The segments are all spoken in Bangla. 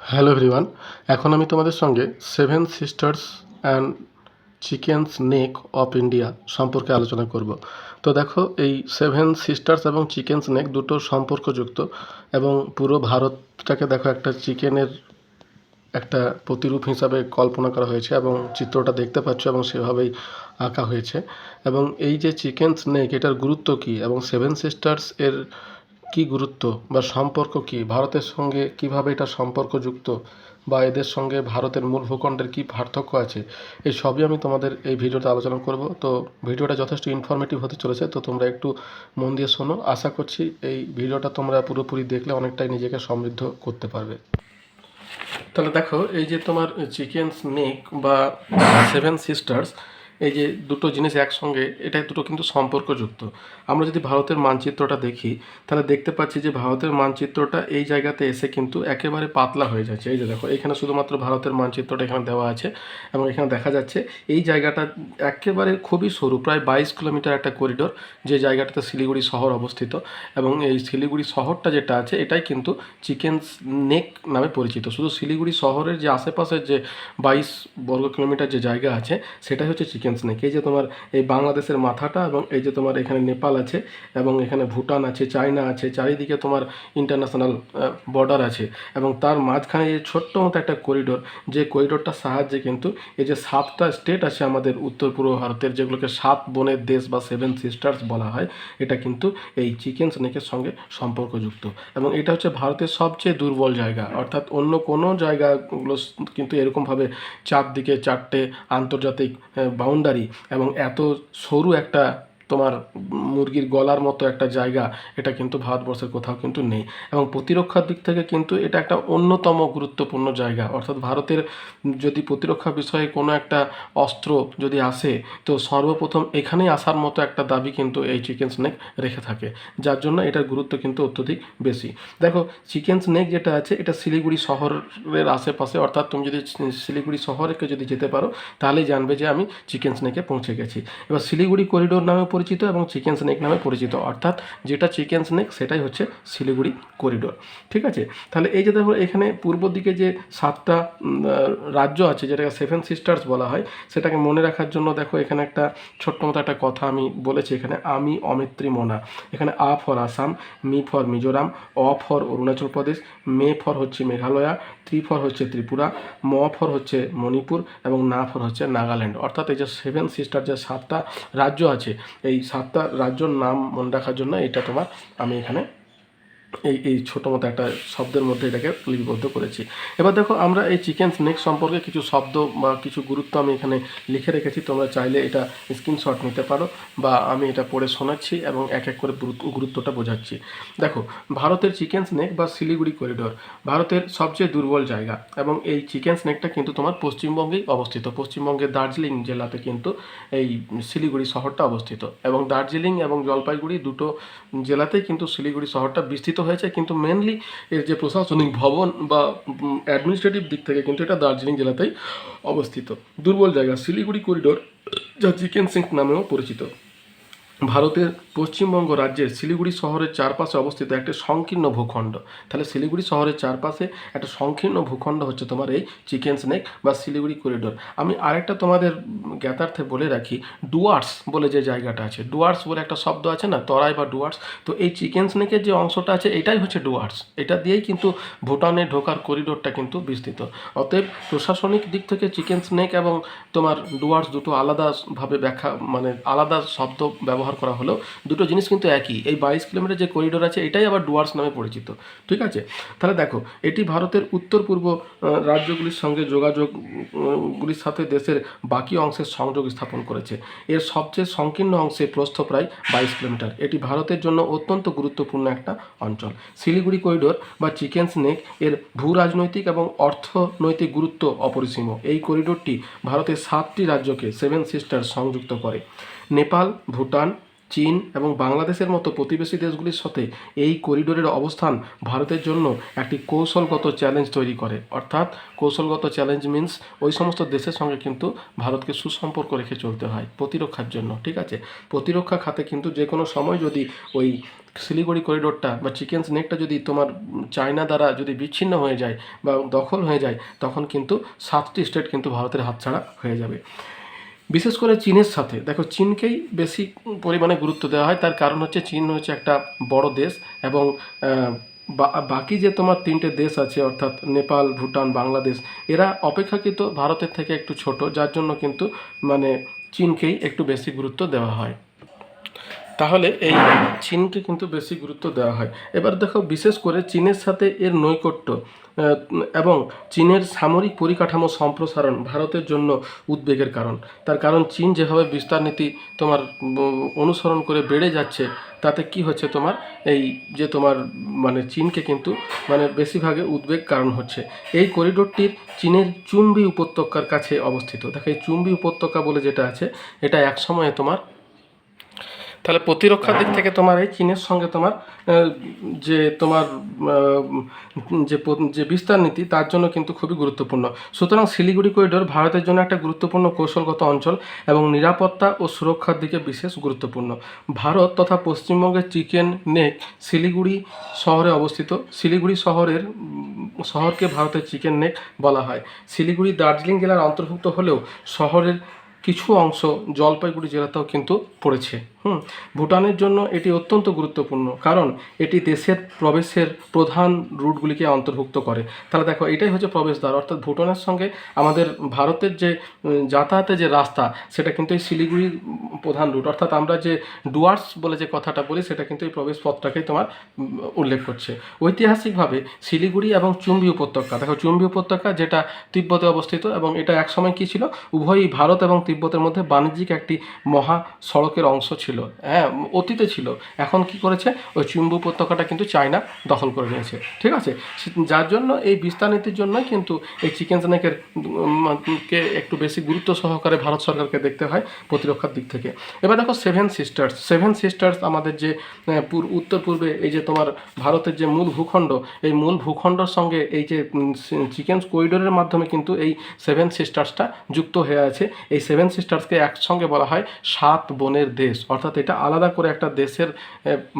হ্যালো এভরিওয়ান এখন আমি তোমাদের সঙ্গে Seven Sisters and Chicken's Neck of India সম্পর্কে আলোচনা করব। তো দেখো, এই সেভেন সিস্টার্স এবং চিকেন্স নেক দুটো সম্পর্কযুক্ত এবং পুরো ভারতটাকে দেখো একটা চিকেনের একটা প্রতিরূপ হিসাবে কল্পনা করা হয়েছে এবং চিত্রটা দেখতে পাচ্ছ এবং সেভাবেই আঁকা হয়েছে। এবং এই যে চিকেন স্নেক এটার গুরুত্ব কী? এবং সেভেন সিস্টার্স এর কী গুরুত্ব বা সম্পর্ক কী? ভারতের সঙ্গে কীভাবে এটা সম্পর্কযুক্ত বা এদের সঙ্গে ভারতের মূল ভূখণ্ডের কী পার্থক্য আছে? এই সবই আমি তোমাদের এই ভিডিওতে আলোচনা করব। তো ভিডিওটা যথেষ্ট ইনফরমেটিভ হতে চলেছে, তো তোমরা একটু মন দিয়ে শোনো। আশা করছি এই ভিডিওটা তোমরা পুরোপুরি দেখলে অনেকটাই নিজেকে সমৃদ্ধ করতে পারবে। তাহলে দেখো, এই যে তোমার চিকেন স্নেক বা সেভেন সিস্টার্স এই যে দুটো জিনিস একসঙ্গে এটা দুটো কিন্তু সম্পর্কযুক্ত। আমরা যদি ভারতের মানচিত্রটা দেখি, তাহলে দেখতে পাচ্ছি যে ভারতের মানচিত্রটা এই জায়গাতে এসে কিন্তু একেবারে পাতলা হয়ে যাচ্ছে। এই যে দেখো, এখানে শুধুমাত্র ভারতের মানচিত্রটা এখানে দেওয়া আছে এবং এখানে দেখা যাচ্ছে এই জায়গাটা একেবারে খুবই সরু, প্রায় বাইশ কিলোমিটার একটা করিডোর, যে জায়গাটাতে শিলিগুড়ি শহর অবস্থিত। এবং এই শিলিগুড়ি শহরটা যেটা আছে, এটাই কিন্তু চিকেন নেক নামে পরিচিত। শুধু শিলিগুড়ি শহরের যে আশেপাশের যে বাইশ বর্গ কিলোমিটার যে জায়গা আছে, সেটাই হচ্ছে চিকেন স্নেক এই যে তোমার এই বাংলাদেশের মাথাটা এবং এই যে তোমার এখানে নেপাল আছে এবং এখানে ভুটান আছে, চায়না আছে, চারিদিকে তোমার ইন্টারন্যাশনাল বর্ডার আছে এবং তার মাঝখানে এই ছোট্ট মতো একটা করিডোর যে করিডোরটার সাহায্যে কিন্তু এই যে সাতটা স্টেট আছে আমাদের উত্তর পূর্ব ভারতের, যেগুলোকে সাত বনের দেশ বা সেভেন সিস্টার্স বলা হয়, এটা কিন্তু এই চিকেন স্নেকের সঙ্গে সম্পর্কযুক্ত এবং এটা হচ্ছে ভারতের সবচেয়ে দুর্বল জায়গা। অর্থাৎ অন্য কোনো জায়গাগুলো কিন্তু এরকমভাবে চারদিকে চারটে আন্তর্জাতিক বাউন্ডারি এবং এত সরু একটা তোমার মুরগির গলার মতো একটা জায়গা, এটা কিন্তু ভারতবর্ষের কোথাও কিন্তু নেই। এবং প্রতিরক্ষার দিক থেকে কিন্তু এটা একটা অন্যতম গুরুত্বপূর্ণ জায়গা। অর্থাৎ ভারতের যদি প্রতিরক্ষা বিষয়ে কোনো একটা অস্ত্র যদি আসে, তো সর্বপ্রথম এখানেই আসার মতো একটা দাবি কিন্তু এই চিকেন স্নেক রেখে থাকে। যার জন্য এটার গুরুত্ব কিন্তু অত্যধিক বেশি। দেখো, চিকেন স্নেক যেটা আছে, এটা শিলিগুড়ি শহরের আশেপাশে, অর্থাৎ তুমি যদি শিলিগুড়ি শহরকে যদি যেতে পারো, তাহলেই জানবে যে আমি চিকেন স্নেকে পৌঁছে গেছি। এবার শিলিগুড়ি করিডোর নামে পরিচিত এবং চিকেন স্নেক নামে পরিচিত, অর্থাৎ যেটা চিকেন স্নেক সেটাই হচ্ছে শিলিগুড়ি করিডোর। ঠিক আছে? তাহলে এই যে দেখো, এখানে পূর্ব দিকে যে সাতটা রাজ্য আছে, যেটাকে সেভেন সিস্টার্স বলা হয়, সেটাকে মনে রাখার জন্য দেখো, এখানে একটা ছোট্ট মতো একটা কথা আমি বলেছি এখানে। আমি অমিত্রী মোনা। এখানে A for Assam, M for Mizoram, A for Arunachal Pradesh, M for হচ্ছে মেঘালয়া, ত্রি ফর হচ্ছে ত্রিপুরা, ম ফর হচ্ছে মণিপুর এবং না ফর হচ্ছে নাগাল্যান্ড। অর্থাৎ এই যে সেভেন সিস্টার যে সাতটা রাজ্য আছে এই সাতটা রাজ্যর নাম মনে রাখার জন্য এটা তোমার আমি এখানে এই এই ছোটো মতো একটা শব্দের মধ্যে এটাকে লিপিবদ্ধ করেছি। এবার দেখো, আমরা এই চিকেন স্নেক সম্পর্কে কিছু শব্দ বা কিছু গুরুত্ব আমি এখানে লিখে রেখেছি। তোমরা চাইলে এটা স্ক্রিনশট নিতে পারো বা আমি এটা পড়ে শোনাচ্ছি এবং এক এক করে গুরুত্বটা বোঝাচ্ছি। দেখো, ভারতের চিকেন স্নেক বা শিলিগুড়ি করিডোর ভারতের সবচেয়ে দুর্বল জায়গা এবং এই চিকেন স্নেকটা কিন্তু তোমার পশ্চিমবঙ্গেই অবস্থিত। পশ্চিমবঙ্গের দার্জিলিং জেলাতে কিন্তু এই শিলিগুড়ি শহরটা অবস্থিত এবং দার্জিলিং এবং জলপাইগুড়ি দুটো জেলাতেই কিন্তু শিলিগুড়ি শহরটা বিস্তৃত হয়েছে, কিন্তু মেনলি এর যে প্রশাসনিক ভবন বা অ্যাডমিনিস্ট্রেটিভ দিক থেকে কিন্তু এটা দার্জিলিং জেলাতেই অবস্থিত। দুর্বল জায়গা, শিলিগুড়ি করিডোর যা চিকেন সিঙ্ক নামেও পরিচিত। ভারতের পশ্চিমবঙ্গ রাজ্যের শিলিগুড়ি শহরের চারপাশে অবস্থিত একটি সংকীর্ণ ভূখণ্ড। তাহলে শিলিগুড়ি শহরের চারপাশে একটা সংকীর্ণ ভূখণ্ড হচ্ছে তোমার এই চিকেন স্নেক বা শিলিগুড়ি করিডোর আমি আরেকটা তোমাদের জ্ঞাতার্থে বলে রাখি, ডুয়ার্স বলে যে জায়গাটা আছে। ডুয়ার্স বলে একটা শব্দ আছে না, তরাই বা ডুয়ার্স। তো এই চিকেন স্নেকের যে অংশটা আছে, এটাই হচ্ছে ডুয়ার্স। এটা দিয়েই কিন্তু ভুটানে ঢোকার করিডোরটা কিন্তু বিস্তৃত। অতএব প্রশাসনিক দিক থেকে চিকেন স্নেক এবং তোমার ডুয়ার্স দুটো আলাদাভাবে ব্যাখ্যা মানে আলাদা শব্দ ব্যবহার করা হলো দুটো জিনিস কিন্তু একই। এই বাইশ কিলোমিটার যে করিডোর আছে এটাই আবার ডুয়ার্স নামে পরিচিত। ঠিক আছে? তাহলে দেখো এটি ভারতের উত্তর পূর্ব রাজ্যগুলির সঙ্গে যোগাযোগ উম, গুলির সাথে দেশের বাকি অংশের সংযোগ স্থাপন করেছে। এর সবচেয়ে সংকীর্ণ অংশে প্রস্থ প্রায় বাইশ কিলোমিটার। এটি ভারতের জন্য অত্যন্ত গুরুত্বপূর্ণ একটা অঞ্চল। শিলিগুড়ি করিডোর বা চিকেন স্নেক এর ভূ রাজনৈতিক এবং অর্থনৈতিক গুরুত্ব অপরিসীম। এই করিডোরটি ভারতের সাতটি রাজ্যকে সেভেন সিস্টার সংযুক্ত করে। নেপাল, ভুটান, চীন এবং বাংলাদেশের মতো প্রতিবেশী দেশগুলির সাথে এই করিডোরের অবস্থান ভারতের জন্য একটি কৌশলগত চ্যালেঞ্জ তৈরি করে। অর্থাৎ কৌশলগত চ্যালেঞ্জ মিন্স ওই সমস্ত দেশের সঙ্গে কিন্তু ভারতকে সুসম্পর্ক রেখে চলতে হয় প্রতিরক্ষার জন্য, ঠিক আছে? প্রতিরক্ষা খাতে কিন্তু যে কোনো সময় যদি ওই শিলিগুড়ি করিডোরটা বা চিকেন স্নেকটা যদি তোমার চায়না দ্বারা যদি বিচ্ছিন্ন হয়ে যায় বা দখল হয়ে যায়, তখন কিন্তু সাতটি স্টেট কিন্তু ভারতের হাতছাড়া হয়ে যাবে। বিশেষ করে চীনের সাথে। দেখো, চীনকেই বেশি পরিমাণে গুরুত্ব দেওয়া হয়। তার কারণ হচ্ছে, চীন হচ্ছে একটা বড় দেশ এবং বাকি যে তোমার তিনটে দেশ আছে, অর্থাৎ নেপাল, ভুটান, বাংলাদেশ, এরা অপেক্ষাকৃত ভারতের থেকে একটু ছোট, যার জন্য কিন্তু মানে চীনকেই একটু বেশি গুরুত্ব দেওয়া হয়। তাহলে এই চীনকে কিন্তু বেশি গুরুত্ব দেওয়া হয়। এবার দেখো, বিশেষ করে চীনের সাথে এর নৈকট্য এবং চীনের সামরিক পরিকাঠামো সম্প্রসারণ ভারতের জন্য উদ্বেগের কারণ। তার কারণ, চীন যেভাবে বিস্তার নীতি তোমার অনুসরণ করে বেড়ে যাচ্ছে, তাতে কি হচ্ছে তোমার? এই যে তোমার মানে চীনকে কিন্তু মানে বেশিরভাগে উদ্বেগ কারণ হচ্ছে। এই করিডোরটির চীনের চুম্বি উপত্যকার কাছে অবস্থিত। দেখো, এই চুম্বি উপত্যকা বলে যেটা আছে, এটা এক সময়ে তোমার তাহলে প্রতিরক্ষার দিক থেকে তোমার এই চীনের সঙ্গে তোমার যে তোমার যে যে বিস্তার নীতি, তার জন্য কিন্তু খুবই গুরুত্বপূর্ণ। সুতরাং শিলিগুড়ি করিডোর ভারতের জন্য একটা গুরুত্বপূর্ণ কৌশলগত অঞ্চল এবং নিরাপত্তা ও সুরক্ষার দিকে বিশেষ গুরুত্বপূর্ণ। ভারত তথা পশ্চিমবঙ্গের চিকেন নেক শিলিগুড়ি শহরে অবস্থিত। শিলিগুড়ি শহরের শহরকে ভারতের চিকেন নেক বলা হয়। শিলিগুড়ি দার্জিলিং জেলার অন্তর্ভুক্ত হলেও শহরের কিছু অংশ জলপাইগুড়ি জেলাতেও কিন্তু পড়েছে। হুম, ভুটানের জন্য এটি অত্যন্ত গুরুত্বপূর্ণ, কারণ এটি দেশের প্রবেশের প্রধান রুটগুলিকে অন্তর্ভুক্ত করে। তাহলে দেখো, এটাই হচ্ছে প্রবেশদ্বার। অর্থাৎ ভুটানের সঙ্গে আমাদের ভারতের যে যাতায়াতের যে রাস্তা, সেটা কিন্তু এই শিলিগুড়ির প্রধান রুট। অর্থাৎ আমরা যে ডুয়ার্স বলে যে কথাটা বলি, সেটা কিন্তু এই প্রবেশ পথটাকেই তোমার উল্লেখ করছে। ঐতিহাসিকভাবে শিলিগুড়ি এবং চুম্বি উপত্যকা, দেখো চুম্বি উপত্যকা যেটা তিব্বতে অবস্থিত, এবং এটা একসময় কী ছিল? উভয়ই ভারত এবং তিব্বতের মধ্যে বাণিজ্যিক একটি মহা সড়কের অংশ ছিল। হ্যাঁ অতীতে ছিল। এখন কি করেছে? ওই চুম্বু উপত্যকাটা কিন্তু চায়না দখল করে নিয়েছে। ঠিক আছে? যার জন্য এই বিস্তার নীতির জন্যই কিন্তু এই চিকেন স্নেকের কে একটু বেশি গুরুত্ব সহকারে ভারত সরকারকে দেখতে হয় প্রতিরক্ষার দিক থেকে। এবার দেখো সেভেন সিস্টার্স সেভেন সিস্টার্স আমাদের যে উত্তর পূর্বে এই যে তোমার ভারতের যে মূল ভূখণ্ড, এই মূল ভূখণ্ডর সঙ্গে এই যে চিকেন করিডোরের মাধ্যমে কিন্তু এই সেভেন সিস্টার্সটা যুক্ত হয়ে আছে। এই সেভেন সিস্টার্সকে একসঙ্গে বলা হয় সাত বনের দেশ অর্থাৎ এটা আলাদা করে একটা দেশের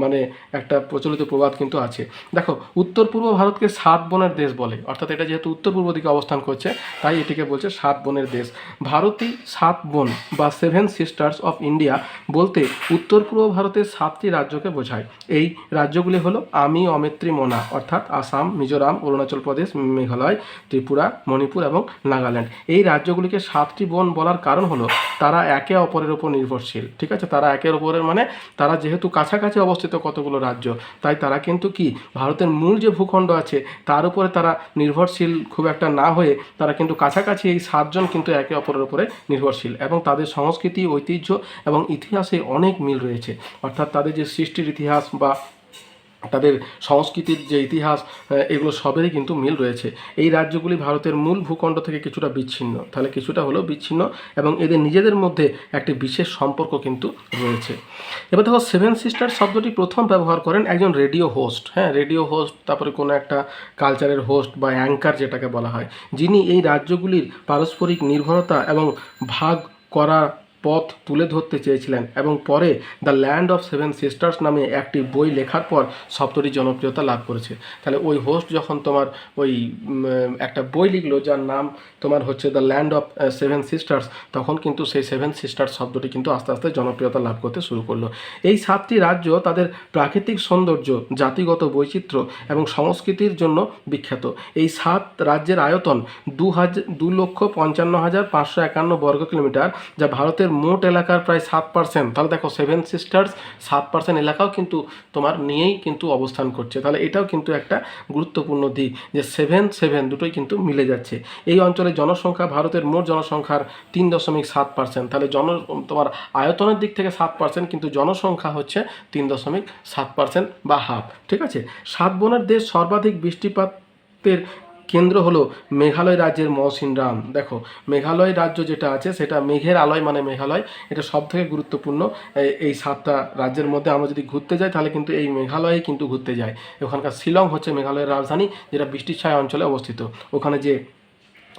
মানে একটা প্রচলিত প্রবাদ কিন্তু আছে। দেখো, উত্তর পূর্ব ভারতকে সাত বনের দেশ বলে, অর্থাৎ এটা যেহেতু উত্তর পূর্ব দিকে অবস্থান করছে, তাই এটিকে বলছে সাত বনের দেশ। ভারতই সাত বন বা সেভেন সিস্টার্স অফ ইন্ডিয়া বলতে উত্তর পূর্ব ভারতের সাতটি রাজ্যকে বোঝায়। এই রাজ্যগুলি হলো আমি, অমেত্রী, মোনা, অর্থাৎ আসাম, মিজোরাম, অরুণাচল প্রদেশ, মেঘালয়, ত্রিপুরা, মণিপুর এবং নাগাল্যান্ড। এই রাজ্যগুলিকে সাতটি বন বলার কারণ হলো তারা একে অপরের উপর নির্ভরশীল, ঠিক আছে? তারা একের উপরের মানে তারা যেহেতু কাছাকাছি অবস্থিত কতগুলো রাজ্য, তাই তারা কিন্তু কি, ভারতের মূল যে ভূখণ্ড আছে, তার উপরে তারা নির্ভরশীল খুব একটা না হয়ে, তারা কিন্তু কাছাকাছি এই সাতজন কিন্তু একে অপরের উপরে নির্ভরশীল এবং তাদের সংস্কৃতি, ঐতিহ্য এবং ইতিহাসে অনেক মিল রয়েছে। অর্থাৎ তাদের যে সৃষ্টির ইতিহাস বা তাদের সংস্কৃতির যে ইতিহাস এগুলো সবেরই কিন্তু মিল রয়েছে। এই রাজ্যগুলি ভারতের মূল ভূখণ্ড থেকে কিছুটা বিচ্ছিন্ন। তাহলে কিছুটা হলেও বিচ্ছিন্ন এবং এদের নিজেদের মধ্যে একটি বিশেষ সম্পর্ক কিন্তু রয়েছে। এবার দেখো সেভেন সিস্টার শব্দটি প্রথম ব্যবহার করেন একজন রেডিও হোস্ট হ্যাঁ রেডিও হোস্ট তারপরে কোনো একটা কালচারের হোস্ট বা অ্যাঙ্কার যেটাকে বলা হয়, যিনি এই রাজ্যগুলির পারস্পরিক নির্ভরতা এবং ভাগ করা পথ তুলে ধরতে চেয়েছিলেন এবং পরে the land of seven sisters নামে একটি বই লেখার পর শব্দটি জনপ্রিয়তা লাভ করেছে। তাহলে ওই হোস্ট যখন তোমার ওই একটা বই লিখলো যার নাম তোমার হচ্ছে the land of seven sisters, তখন কিন্তু সেই সেভেন সিস্টার্স শব্দটি কিন্তু আস্তে আস্তে জনপ্রিয়তা লাভ করতে শুরু করল। এই সাতটি রাজ্য তাদের প্রাকৃতিক সৌন্দর্য, জাতিগত বৈচিত্র্য এবং সংস্কৃতির জন্য বিখ্যাত। এই সাত রাজ্যের আয়তন দু হাজার দু লক্ষ পঞ্চান্ন হাজার পাঁচশো একান্ন বর্গ কিলোমিটার, যা ভারতের মোট এলাকার প্রায় সাত পার্সেন্ট তাহলে দেখো সেভেন সিস্টার্স সাত পার্সেন্ট এলাকাও কিন্তু তোমার নিয়েই কিন্তু অবস্থান করছে। তাহলে এটাও কিন্তু একটা গুরুত্বপূর্ণ দিক যে সেভেন সেভেন দুটোই কিন্তু মিলে যাচ্ছে। এই অঞ্চলের জনসংখ্যা ভারতের মোট জনসংখ্যার তিন দশমিক সাত পার্সেন্ট তাহলে জন, তোমার আয়তনের দিক থেকে সাত পার্সেন্ট কিন্তু জনসংখ্যা হচ্ছে তিন দশমিক সাত পার্সেন্ট বা হাফ ঠিক আছে? সাত বোনের দেশ সর্বাধিক বৃষ্টিপাতের কেন্দ্র হলো মেঘালয় রাজ্যের মৌসিনরাম দেখো, মেঘালয় রাজ্য যেটা আছে, সেটা মেঘের আলয় মানে মেঘালয়। এটা সব থেকে গুরুত্বপূর্ণ এই- সাতটা রাজ্যের মধ্যে। আমরা যদি ঘুরতে যাই, তাহলে কিন্তু এই মেঘালয়ে কিন্তু ঘুরতে যাই। ওখানকার শিলং হচ্ছে মেঘালয়ের রাজধানী, যেটা বৃষ্টির ছায়া অঞ্চলে অবস্থিত। ওখানে যে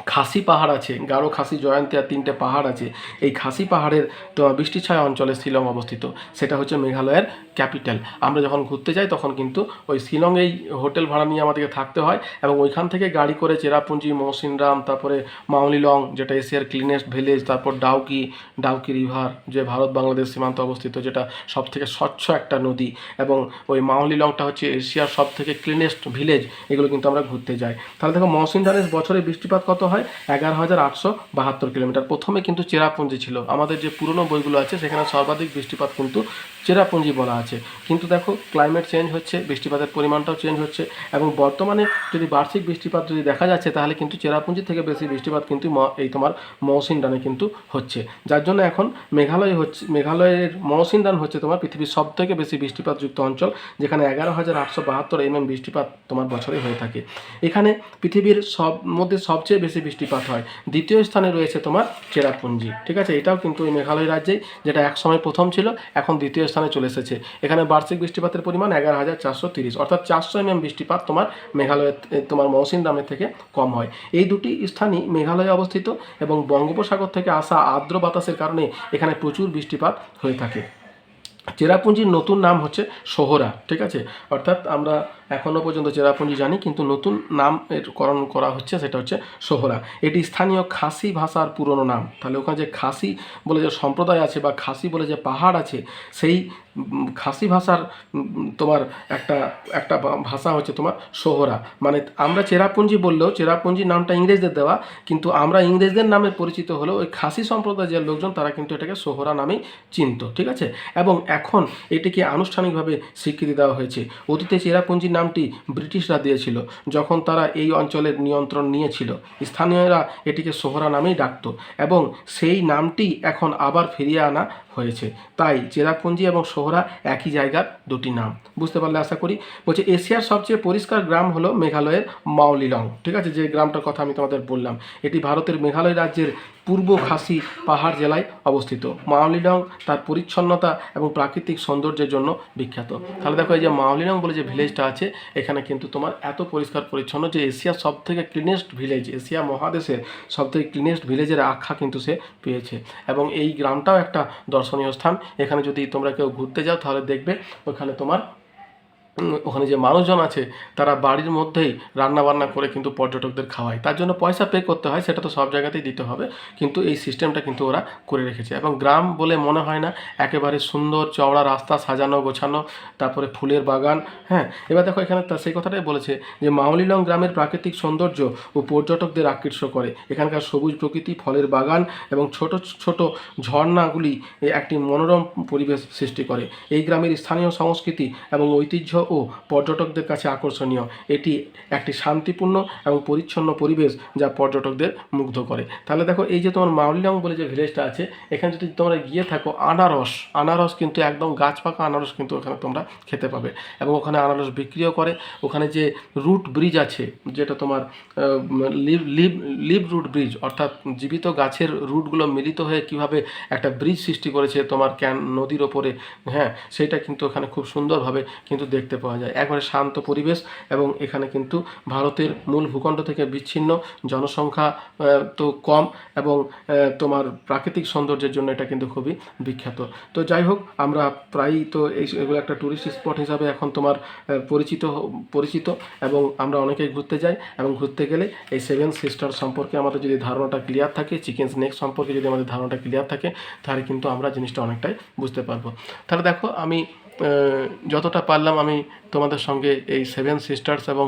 খাসি পাহাড় আছে, গারো খাসি জয়ন্তী আর তিনটে পাহাড় আছে, এই খাসি পাহাড়ের তোমার বৃষ্টি ছায়া অঞ্চলে শিলং অবস্থিত। সেটা হচ্ছে মেঘালয়ের ক্যাপিটাল। আমরা যখন ঘুরতে যাই তখন কিন্তু ওই শিলংয়েই হোটেল ভাড়া নিয়ে আমাদেরকে থাকতে হয় এবং ওইখান থেকে গাড়ি করে চেরাপুঞ্জি মৌসিনরাম তারপরে মাউলিলং যেটা এশিয়ার ক্লিনেস্ট ভিলেজ তারপর ডাউকি ডাউকি রিভার যে ভারত, বাংলাদেশ সীমান্তে অবস্থিত, যেটা সব থেকে স্বচ্ছ একটা নদী এবং ওই মাউলিলংটা হচ্ছে এশিয়ার সব থেকে ক্লিনেস্ট ভিলেজ এগুলো কিন্তু আমরা ঘুরতে যাই। তাহলে দেখো মৌসিনরামের বছরে বৃষ্টিপাত কত হয়? এগারো হাজার আটশো বাহাত্তর কিলোমিটার। প্রথমে কিন্তু চেরাপুঞ্জি ছিল। আমাদের যে পুরনো বইগুলো আছে, সেখানে সর্বাধিক বৃষ্টিপাত কিন্তু চেরাপুঞ্জি বলা আছে। কিন্তু দেখো ক্লাইমেট চেঞ্জ হচ্ছে, বৃষ্টিপাতের পরিমাণটাও চেঞ্জ হচ্ছে, এবং বর্তমানে যদি বার্ষিক বৃষ্টিপাত যদি দেখা যাচ্ছে, তাহলে কিন্তু চেরাপুঞ্জি থেকে বেশি বৃষ্টিপাত কিন্তু এই তোমার মৌসিনরানে কিন্তু হচ্ছে। যার জন্য এখন মেঘালয় হচ্ছে, মেঘালয়ের মৌসিনরান হচ্ছে তোমার পৃথিবীর সব থেকে বেশি বৃষ্টিপাতযুক্ত অঞ্চল, যেখানে এগারো হাজার আটশো বাহাত্তর এমএম বৃষ্টিপাত তোমার বছরে হয়ে থাকে। এখানে পৃথিবীর সব, মধ্যে সবচেয়ে বেশি বৃষ্টিপাত হয়। দ্বিতীয় স্থানে রয়েছে তোমার চেরাপুঞ্জি। ঠিক আছে? এটাও কিন্তু এই মেঘালয় রাজ্যেই, যেটা এক সময় প্রথম ছিল, এখন দ্বিতীয় স্থানে চলে এসেছে। এখানে বার্ষিক বৃষ্টিপাতের পরিমাণ এগারো হাজার চারশো তিরিশ, অর্থাৎ চারশো এমএম বৃষ্টিপাত তোমার মেঘালয়ের তোমার মৌসিনরামের থেকে কম হয়। এই দুটি স্থানই মেঘালয়ে অবস্থিত এবং বঙ্গোপসাগর থেকে আসা আর্দ্র বাতাসের কারণে এখানে প্রচুর বৃষ্টিপাত হয়ে থাকে। চেরাপুঞ্জির নতুন নাম হচ্ছে সোহরা, ঠিক আছে? অর্থাৎ আমরা এখনও পর্যন্ত চেরাপুঞ্জি জানি কিন্তু নতুন নাম এর করণ করা হচ্ছে, সেটা হচ্ছে সোহরা। এটি স্থানীয় খাসি ভাষার পুরনো নাম। তাহলে ওখানে যে খাসি বলে যে সম্প্রদায় আছে বা খাসি বলে যে পাহাড় আছে, সেই খাসি ভাষার তোমার একটা একটা ভাষা হচ্ছে তোমার সোহরা। মানে আমরা চেরাপুঞ্জি বললেও চেরাপুঞ্জি নামটা ইংরেজদের দেওয়া, কিন্তু আমরা ইংরেজদের নামে পরিচিত হলেও ওই খাসি সম্প্রদায়ের যে লোকজন, তারা কিন্তু এটাকে সোহরা নামেই চিনত, ঠিক আছে? এবং এখন এটিকে আনুষ্ঠানিকভাবে স্বীকৃতি দেওয়া হয়েছে। অতীতে চেরাপুঞ্জি নামটি ব্রিটিশরা দিয়েছিল, যখন তারা এই অঞ্চলের নিয়ন্ত্রণ নিয়েছিল। স্থানীয়রা এটিকে সোহরা নামেই ডাকত এবং সেই নামটি এখন আবার ফিরিয়ে আনা হয়েছে। তাই চেরাপুঞ্জি এবং সোহরা একই জায়গার দুটি নাম। বুঝতে পারলে আশা করি? বলছে, এশিয়ার সবচেয়ে পরিষ্কার গ্রাম হলো মেঘালয়ের মাউলিলং ঠিক আছে, যে গ্রামটার কথা আমি তোমাদের বললাম, এটি ভারতের মেঘালয় রাজ্যের পূর্ব খাসি পাহাড় জেলায় অবস্থিত। মাউলিলং তার পরিচ্ছন্নতা এবং প্রাকৃতিক সৌন্দর্যের জন্য বিখ্যাত। তাহলে দেখো এই যে মাউলিলং বলে যে ভিলেজটা আছে, এখানে কিন্তু তোমার এত পরিষ্কার পরিচ্ছন্ন যে এশিয়ার সব থেকে ক্লিনেস্ট ভিলেজ এশিয়া মহাদেশের সব থেকে ক্লিনেস্ট ভিলেজের আখ্যা কিন্তু সে পেয়েছে। এবং এই গ্রামটাও একটা দর্শনীয় স্থান। এখানে যদি তোমরা কেউ ঘুরতে যাও, তাহলে দেখবে ওখানে তোমার ওখানে যে মানুষজন আছে, তারা বাড়ির মধ্যেই রান্না বান্না করে কিন্তু পর্যটকদের খাওয়ায়। তার জন্য পয়সা পে করতে হয়, সেটা তো সব জায়গাতেই দিতে হবে। কিন্তু এই সিস্টেমটা কিন্তু ওরা করে রেখেছে। এবং গ্রাম বলে মনে হয় না, একেবারে সুন্দর চওড়া রাস্তা, সাজানো, গোছানো, তারপরে ফুলের বাগান হ্যাঁ? এবার দেখো এখানে তা সেই কথাটাই বলেছে যে মাউলিলং গ্রামের প্রাকৃতিক সৌন্দর্য ও পর্যটকদের আকৃষ্ট করে। এখানকার সবুজ প্রকৃতি, ফলের বাগান এবং ছোট ছোট ঝর্ণাগুলি একটি মনোরম পরিবেশ সৃষ্টি করে। এই গ্রামের স্থানীয় সংস্কৃতি এবং ঐতিহ্য ও পর্যটকদের কাছে আকর্ষণীয়। এটি একটি শান্তিপূর্ণ এবং পরিচ্ছন্ন পরিবেশ যা পর্যটকদের মুগ্ধ করে। তাহলে দেখো, এই যে তোমার মাউলিলং বলে যে ভিলেজটা আছে, এখানে যদি তোমরা গিয়ে থাকো, আনারস আনারস কিন্তু একদম গাছ পাকা আনারস কিন্তু ওখানে তোমরা খেতে পাবে। এবং ওখানে আনারস বিক্রিও করে। ওখানে যে রুট ব্রিজ আছে, যেটা তোমার live live live root bridge, অর্থাৎ জীবিত গাছের রুটগুলো মিলিত হয়ে কীভাবে একটা ব্রিজ সৃষ্টি করেছে তোমার ক্যান নদীর ওপরে হ্যাঁ সেটা কিন্তু ওখানে খুব সুন্দরভাবে কিন্তু দেখতে পাওয়া যায়। একবারে শান্ত পরিবেশ এবং এখানে কিন্তু ভারতের মূল ভূখণ্ড থেকে বিচ্ছিন্ন, জনসংখ্যা তো কম এবং তোমার প্রাকৃতিক সৌন্দর্যের জন্য এটা কিন্তু খুবই বিখ্যাত। তো যাই হোক, আমরা প্রায়ই তো এই এগুলো একটা টুরিস্ট স্পট হিসাবে এখন তোমার পরিচিত পরিচিত এবং আমরা অনেকেই ঘুরতে যাই এবং ঘুরতে গেলে এই সেভেন সিস্টার সম্পর্কে আমাদের যদি ধারণাটা ক্লিয়ার থাকে চিকেন স্নেক সম্পর্কে যদি আমাদের ধারণাটা ক্লিয়ার থাকে, তাহলে কিন্তু আমরা জিনিসটা অনেকটাই বুঝতে পারব। তাহলে দেখো, আমি যতটা পারলাম আমি তোমাদের সঙ্গে এই সেভেন সিস্টার্স এবং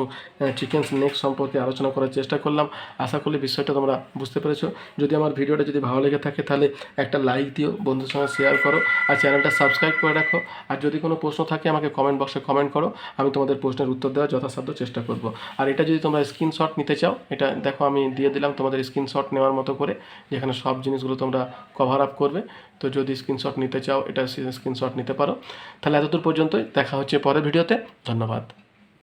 চিকেন স্নেক সম্পর্কে আলোচনা করার চেষ্টা করলাম। আশা করি বিষয়টা তোমরা বুঝতে পেরেছ। যদি আমার ভিডিওটা যদি ভালো লেগে থাকে তাহলে একটা লাইক দিও বন্ধুর সঙ্গে শেয়ার করো আর চ্যানেলটা সাবস্ক্রাইব করে রাখো। আর যদি কোনো প্রশ্ন থাকে আমাকে কমেন্ট বক্সে কমেন্ট করো, আমি তোমাদের প্রশ্নের উত্তর দেওয়ার যথাসাধ্য চেষ্টা করব। আর এটা যদি তোমরা স্ক্রিনশট নিতে চাও, এটা দেখো আমি দিয়ে দিলাম তোমাদের স্ক্রিনশট নেওয়ার মতো করে, যেখানে সব জিনিসগুলো তোমরা কভার আপ করবে। তো যদি স্ক্রিনশট নিতে চাও, এটা স্ক্রিনশট নিতে পারো। তাহলে এতদূর পর্যন্তই, দেখা হচ্ছে পরের ভিডিওতে। ধন্যবাদ।